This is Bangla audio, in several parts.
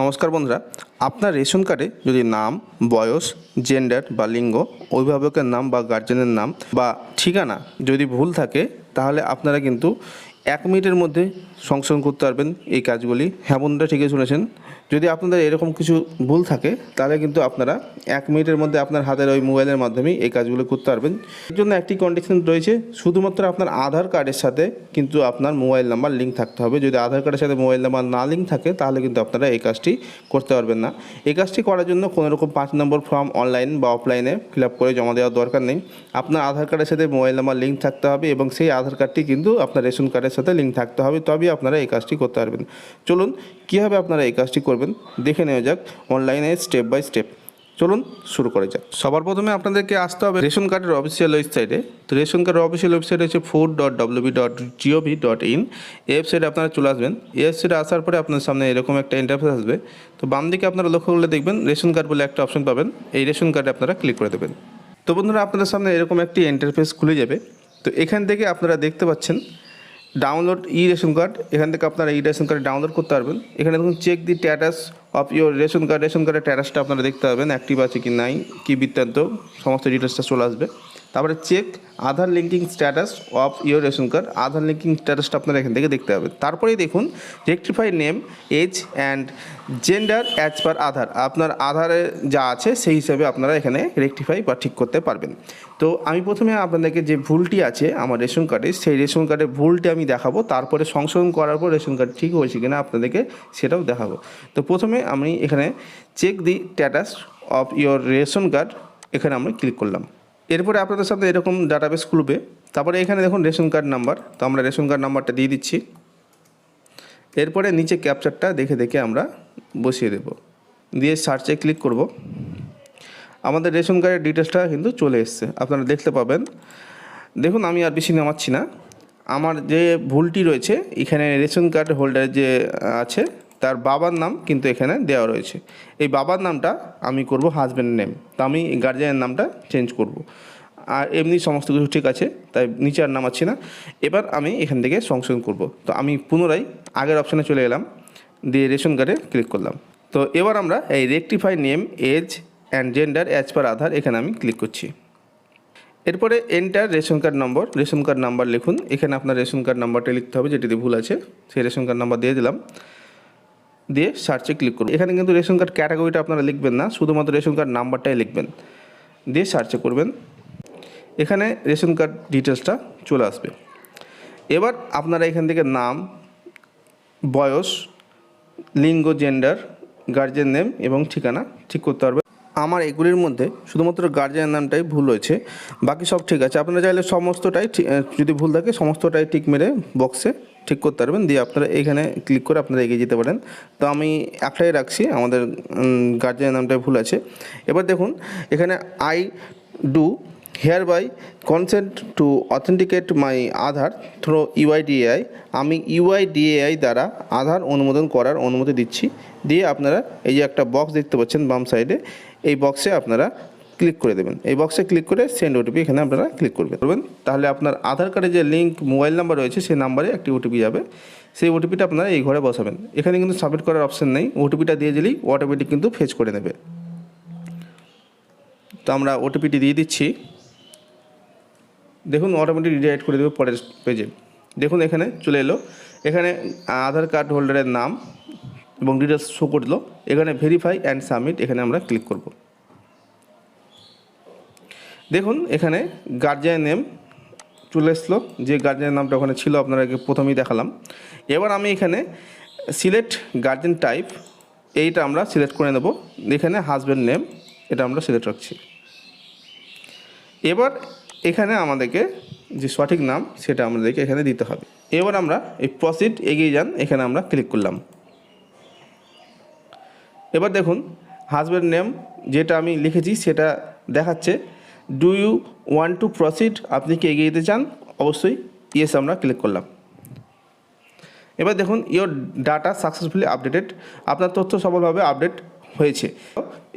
নমস্কার বন্ধুরা, আপনার রেশন কার্ডে যদি নাম, বয়স জেন্ডার বা লিঙ্গ, অভিভাবকের নাম বা গার্জেনের নাম বা ঠিকানা যদি ভুল থাকে, তাহলে আপনারা কিন্তু এক মিনিটের মধ্যে সংশোধন করতে পারবেন এই কাজগুলি। হ্যাঁ বন্ধুরা, ঠিকই শুনেছেন। যদি আপনাদের এরকম কিছু ভুল থাকে, তাহলে কিন্তু আপনারা এক মিনিটের মধ্যে আপনার হাতের ওই মোবাইলের মাধ্যমেই এই কাজগুলো করতে পারবেন। এর জন্য একটি কন্ডিশন রয়েছে, শুধুমাত্র আপনার আধার কার্ডের সাথে কিন্তু আপনার মোবাইল নাম্বার লিঙ্ক থাকতে হবে। যদি আধার কার্ডের সাথে মোবাইল নাম্বার না লিঙ্ক থাকে, তাহলে কিন্তু আপনারা এই কাজটি করতে পারবেন না। এই কাজটি করার জন্য কোনো রকম পাঁচ নম্বর ফর্ম অনলাইন বা অফলাইনে ফিল করে জমা দেওয়ার দরকার নেই। আপনার আধার কার্ডের সাথে মোবাইল নাম্বার লিঙ্ক থাকতে হবে এবং সেই আধার কার্ডটি কিন্তু আপনার রেশন কার্ডের সাথে লিঙ্ক থাকতে হবে, তবেই আপনারা এই কাজটি করতে পারবেন। চলুন, কীভাবে আপনারা এই কাজটি করবেন, দেখে নেওয়া যাক অনলাইনে স্টেপ বাই স্টেপ চলুন, শুরু করা যাক। সবার প্রথমে আপনাদেরকে আসতে হবে রেশন কার্ডের অফিসিয়াল ওয়েবসাইটে তো রেশন কার্ডের অফিসিয়াল ওয়েবসাইট হচ্ছে food dot WB dot GOV dot in এই ওয়েবসাইটে আপনারা চলে আসবেন। এই ওয়েবসাইটে আসার পরে আপনার সামনে এরকম একটা ইন্টারফেস আসবে। তো বাম দিকে আপনারা লক্ষ্য করলে দেখবেন রেশন কার্ড বলে একটা অপশন পাবেন। এই রেশন কার্ডে আপনারা ক্লিক করে দেবেন। তো বন্ধুরা, আপনাদের সামনে এরকম একটি ইন্টারফেস খুলে যাবে। তো এখান থেকে আপনারা দেখতে পাচ্ছেন ডাউনলোড ই রেশন কার্ড এখান থেকে আপনারা ই রেশন কার্ড ডাউনলোড করতে পারবেন। এখানে দেখুন check the status of your ration card ration কার্ডের ট্যাটাসটা আপনারা দেখতে পাবেন অ্যাক্টিভ আছে কি নাই, কি বৃত্তান্ত, সমস্ত ডিটেলসটা চলে আসবে। তারপরে check Aadhaar linking status of your ration card Aadhaar linking স্ট্যাটাসটা আপনারা এখান থেকে দেখতে পাবেন। তারপরেই দেখুন rectify name age and gender as per Aadhaar আপনার আধারে যা আছে, সেই হিসাবে আপনারা এখানে রেক্টিফাই বা ঠিক করতে পারবেন। তো আমি প্রথমে আপনাদেরকে যে ভুলটি আছে আমার রেশন কার্ডে সেই রেশন কার্ডের ভুলটি আমি দেখাবো। তারপরে সংশোধন করার পর রেশন কার্ড ঠিক হয়েছে কিনা আপনাদেরকে সেটাও দেখাবো। তো প্রথমে আমি এখানে check the status of your ration card এখানে আমরা ক্লিক করলাম। এরপরে আপনাদের সাথে এরকম ডাটাবেস খুলবে। তারপরে এখানে দেখুন রেশন কার্ড নাম্বার তো আমরা রেশন কার্ড নাম্বারটা দিয়ে দিচ্ছি। এরপরে নিচে ক্যাপচারটা দেখে দেখে আমরা বসিয়ে দেব। দিয়ে সার্চে ক্লিক করব। আমাদের রেশন কার্ডের ডিটেলসটা কিন্তু চলে এসছে। আপনারা দেখতে পাবেন। দেখুন, আমি আর বেশি নামাচ্ছি না। আমার যে ভুলটি রয়েছে, এখানে রেশন কার্ড হোল্ডার যে আছে তার বাবার নাম কিন্তু এখানে দেওয়া রয়েছে। এই বাবার নামটা আমি করব হাজব্যান্ড নেম তো আমি গার্জিয়ানের নামটা চেঞ্জ করব। আর এমনি সমস্ত কিছু ঠিক আছে, তাই নিচে আর নামাচ্ছি না। এবার আমি এখান থেকে সংশোধন করব। তো আমি পুনরায় আগের অপশানে চলে এলাম, দিয়ে রেশন কার্ডে ক্লিক করলাম। তো এবার আমরা এই rectify name age and gender as per Aadhaar এখানে আমি ক্লিক করছি। এরপরে enter ration card number ration card number লিখুন। এখানে আপনার রেশন কার্ড নাম্বারটা লিখতে হবে, যেটিতে ভুল আছে। সেই রেশন কার্ড নাম্বার দিয়ে দিলাম। দিয়ে সার্চে ক্লিক করুন। এখানে কিন্তু রেশন কার্ড ক্যাটাগরিটা আপনারা লিখবেন না, শুধুমাত্র রেশন কার্ড নাম্বারটাই লিখবেন। দিয়ে সার্চে করবেন। এখানে রেশন কার্ড ডিটেলসটা চলে আসবে। এবার আপনারা এখান থেকে নাম, বয়স, লিঙ্গ জেন্ডার গার্জেন নেম এবং ঠিকানা ঠিক করতে পারবেন। আমার এগুলির মধ্যে শুধুমাত্র গার্জিয়ান নামটাই ভুল হয়েছে বাকি সব ঠিক আছে। আপনারা চাইলে সমস্তটাই যদি ভুল থাকে, সমস্তটাই ঠিক মেরে বক্সে ঠিক করতে পারবেন। দিয়ে আপনারা এখানে ক্লিক করে আপনারা এগিয়ে যেতে পারেন। তো আমি একটাই রাখছি, আমাদের গার্জিয়ান নামটাই ভুল আছে। এবার দেখুন, এখানে I do hereby consent to authenticate my Aadhaar through UIDAI আমি ইউআইডিএআই দ্বারা আধার অনুমোদন করার অনুমতি দিচ্ছি। দিয়ে আপনারা এই যে একটা বক্স দেখতে পাচ্ছেন বাম সাইডে এই বক্সে আপনারা ক্লিক করে দেবেন। এই বক্সে ক্লিক করে সেন্ড ওটিপি এখানে আপনারা ক্লিক করবেন। করবেন? তাহলে আপনার আধার কার্ডে যে লিঙ্ক মোবাইল নাম্বার রয়েছে, সেই নাম্বারে একটি ওটিপি যাবে। সেই ওটিপিটা আপনারা এই ঘরে বসাবেন। এখানে কিন্তু সাবমিট করার অপশন নেই। ওটিপিটা দিয়ে দিলেই অটোমেটিক কিন্তু ফেচ করে নেবে। তো আমরা ওটিপিটি দিয়ে দিচ্ছি। দেখুন অটোমেটিক রিডাইরেক্ট করে দেবে পরের পেজে দেখুন, এখানে চলে এলো। এখানে আধার কার্ড হোল্ডারের নাম এবং ডিটেলস শো করল এখানে ভেরিফাই অ্যান্ড সাবমিট এখানে আমরা ক্লিক করব। দেখুন, এখানে গার্জিয়ান নেম চলে এসলো। যে গার্জিয়ানের নামটা ওখানে ছিল, আপনাদেরকে প্রথমেই দেখালাম। এবার আমি এখানে সিলেক্ট গার্জেন টাইপ এইটা আমরা সিলেক্ট করে নেব। এখানে হাজব্যান্ড নেম এটা আমরা সিলেক্ট রাখছি। এবার এখানে আমাদেরকে যে সঠিক নাম সেটা আমাদেরকে এখানে দিতে হবে। এবার আমরা এই প্রসিড এগিয়ে যান, এখানে আমরা ক্লিক করলাম। এবার দেখুন হাজব্যান্ড নেম যেটা আমি লিখেছি সেটা দেখাচ্ছে do you want to proceed আপনি কি এগিয়ে যেতে চান? অবশ্যই ইয়েস আমরা ক্লিক করলাম। এবার দেখুন ইওর ডাটা সাকসেসফুলি আপডেটেড আপনার তথ্য সফলভাবে আপডেট হয়েছে।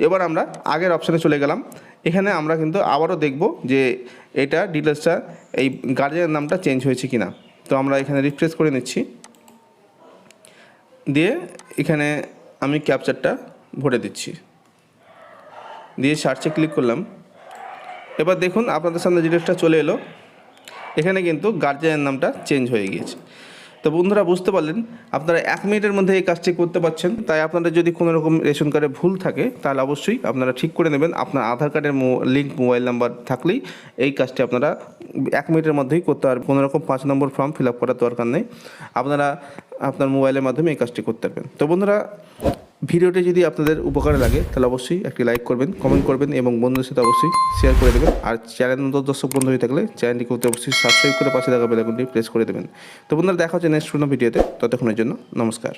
এবার আমরা আগের অপশানে চলে গেলাম। এখানে আমরা কিন্তু আবারও দেখব যে এটা ডিটেলসটা, এই গার্জিয়ানের নামটা চেঞ্জ হয়েছে কিনা। তো আমরা এখানে রিফ্রেশ করে নিচ্ছি। দিয়ে এখানে আমি ক্যাপচারটা ভরে দিচ্ছি। দিয়ে সার্চে ক্লিক করলাম। এবার দেখুন, আপনাদের সামনে ডিটেলসটা চলে এলো। এখানে কিন্তু গার্জিয়ানের নামটা চেঞ্জ হয়ে গিয়েছে। তো বন্ধুরা বুঝতে পারলেন, আপনারা এক মিনিটের মধ্যে এই কাজটি করতে পারছেন, তাই আপনারা যদি কোনো রকম রেশন কার্ডে ভুল থাকে, তাহলে অবশ্যই আপনারা ঠিক করে নেবেন। আপনার আধার কার্ডের লিঙ্ক মোবাইল নাম্বার থাকলেই এই কাজটি আপনারা এক মিনিটের মধ্যেই করতে পারবেন। কোনো রকম পাঁচ নম্বর ফর্ম ফিল আপ করার দরকার নেই। আপনারা আপনার মোবাইলের মাধ্যমে এই কাজটি করতে পারবেন। তো বন্ধুরা ভিডিওটি যদি আপনাদের উপকারে লাগে, তাহলে অবশ্যই একটি লাইক করবেন কমেন্ট করবেন এবং বন্ধুদের সাথে অবশ্যই শেয়ার করে দেবেন। আর চ্যানেল দর্শক বন্ধু হয়ে থাকলে চ্যানেলটি করতে অবশ্যই সাবস্ক্রাইব করে পাশে থাকা বেলাকনটি প্রেস করে দেবেন। তো বন্ধুরা, দেখা হচ্ছে নেক্সট কোনো ভিডিওতে ততক্ষণের জন্য নমস্কার।